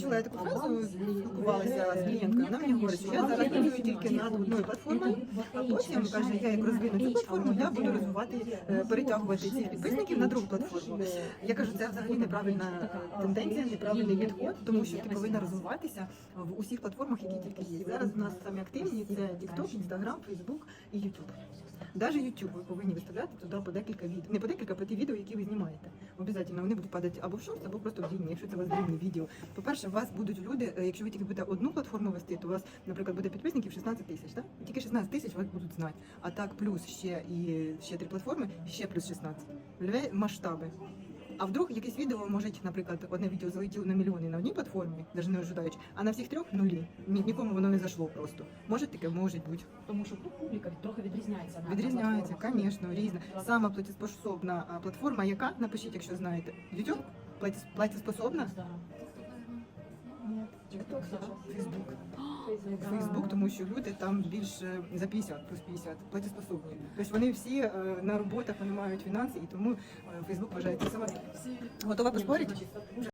Чула я таку фразу, спілкувалася з клієнткою, вона мені говорить, що я зараз працюю тільки над одною платформою, а потім, каже, я як розвину цю платформу, я буду розвивати, е, перетягувати цих підписників на другу платформу. Я кажу, це взагалі неправильна е, тенденція, неправильний підход, тому що ти повинна розвиватися в усіх платформах, які тільки є. Зараз у нас самі активні це TikTok, Instagram, Facebook і YouTube. Навіть YouTube ви повинні виставляти туди по декілька відео. Не по декілька, по ті відео, які ви знімаєте. Обов'язково вони будуть падати або в шорт, або просто в длінні, якщо це у вас дрібні відео. По-перше, у вас будуть люди, е, якщо ви тільки будете одну платформу вести, то у вас, наприклад, буде підписників 16 тисяч, так? Тільки 16 тисяч вас будуть знати. А так плюс ще і ще три платформи, ще плюс 16. Льве масштаби. А вдруг якесь відео може, наприклад, одне відео залетіло на мільйони на одній платформі, навіть не ожидаючи, а на всіх трьох нулі. Ні, нікому воно не зайшло просто. Може таке, може бути. Тому що ну, публіка трохи відрізняється. на- Відрізняється, звісно, різна. Сама платіспособна платформа, яка? Напишіть, якщо знаєте. YouTube? Платіс- Платіспособна? Да. Facebook. Facebook, тому що люди там більше за 50, плюс 50, платіспособні. Тобто вони всі е, на роботах, вони мають фінанси, і тому Фейсбук вважається саме. Готова поспорити?